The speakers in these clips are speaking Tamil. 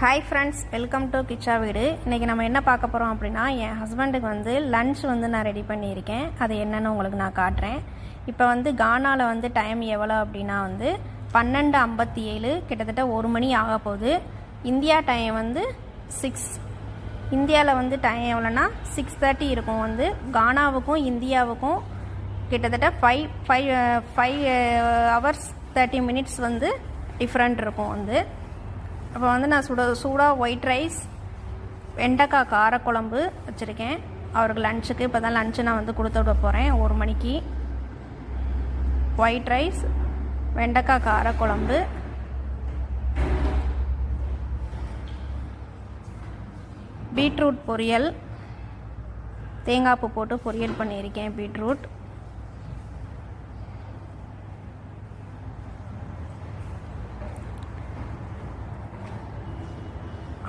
Hi friends welcome to Kichcha வீடு இன்றைக்கி நம்ம என்ன பார்க்க போகிறோம் அப்படின்னா என் ஹஸ்பண்டுக்கு வந்து லன்ச் வந்து நான் ரெடி பண்ணியிருக்கேன். அது என்னென்னு உங்களுக்கு நான் காட்டுறேன். இப்போ வந்து கானாவில் வந்து டைம் எவ்வளோ அப்படின்னா வந்து பன்னெண்டு ஐம்பத்தி ஏழு கிட்டத்தட்ட ஒரு மணி ஆக போகுது. இந்தியா டைம் வந்து சிக்ஸ் இந்தியாவில் வந்து டைம் எவ்வளோன்னா சிக்ஸ் தேர்ட்டி இருக்கும் வந்து கானாவுக்கும் இந்தியாவுக்கும் கிட்டத்தட்ட five five five hours thirty minutes வந்து டிஃப்ரெண்ட் இருக்கும் வந்து. அப்போ வந்து நான் சுட சூடாக ஒயிட் ரைஸ் வெண்டைக்காய் காரக்குழம்பு வச்சுருக்கேன். அவருக்கு லஞ்சுக்கு இப்போ தான் லஞ்சு நான் வந்து கொடுத்து விட போகிறேன் ஒரு மணிக்கு. ஒயிட் ரைஸ் வெண்டைக்காய் காரக்குழம்பு. பீட்ரூட் பொரியல். தேங்காய் போட்டு பொரியல் பண்ணியிருக்கேன் பீட்ரூட்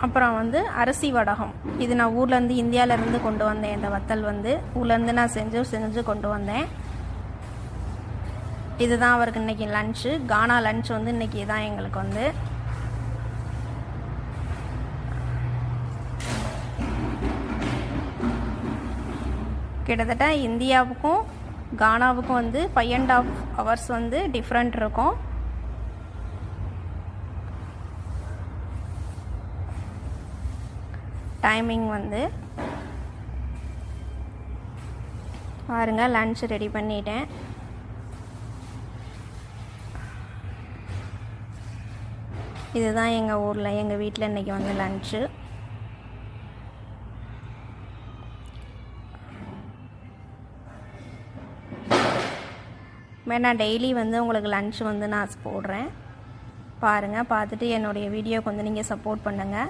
அப்புறம் வந்து அரிசி வடகம். இது நான் ஊர்லேருந்து இந்தியாவிலேருந்து கொண்டு வந்தேன். இந்த வத்தல் வந்து ஊர்லேருந்து நான் செஞ்சு செஞ்சு கொண்டு வந்தேன். இதுதான் அவருக்கு இன்றைக்கி லன்ச்சு கானா லன்ச் வந்து இன்றைக்கி தான் எங்களுக்கு வந்து. கிட்டத்தட்ட இந்தியாவுக்கும் கானாவுக்கும் வந்து ஃபைவ் அண்ட் ஆஃப் ஹவர்ஸ் வந்து டிஃப்ரெண்ட் இருக்கும். டைமிங் வந்து. பாருங்க லன்ச் ரெடி பண்ணிட்டேன். இதுதான் எங்கள் ஊரில் எங்கள் வீட்டில் இன்றைக்கி வந்து லன்ச்சு நான் டெய்லி வந்து உங்களுக்கு லன்ச் வந்து நான் போடுறேன். பாருங்கள் பார்த்துட்டு என்னுடைய வீடியோக்கு வந்து நீங்கள் சப்போர்ட் பண்ணுங்கள்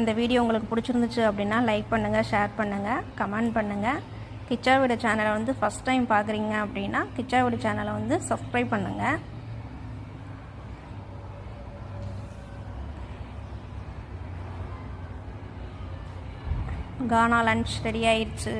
இந்த வீடியோ உங்களுக்கு பிடிச்சிருந்துச்சு அப்படின்னா லைக் பண்ணுங்கள் ஷேர் பண்ணுங்கள் கமெண்ட் பண்ணுங்கள் கிச்சா வீடு சேனலை வந்து ஃபஸ்ட் டைம் பார்க்குறீங்க அப்படின்னா கிச்சா வீடு சேனலை வந்து சப்ஸ்கிரைப் பண்ணுங்கள் கானா லன்ச் ரெடி ஆயிடுச்சு.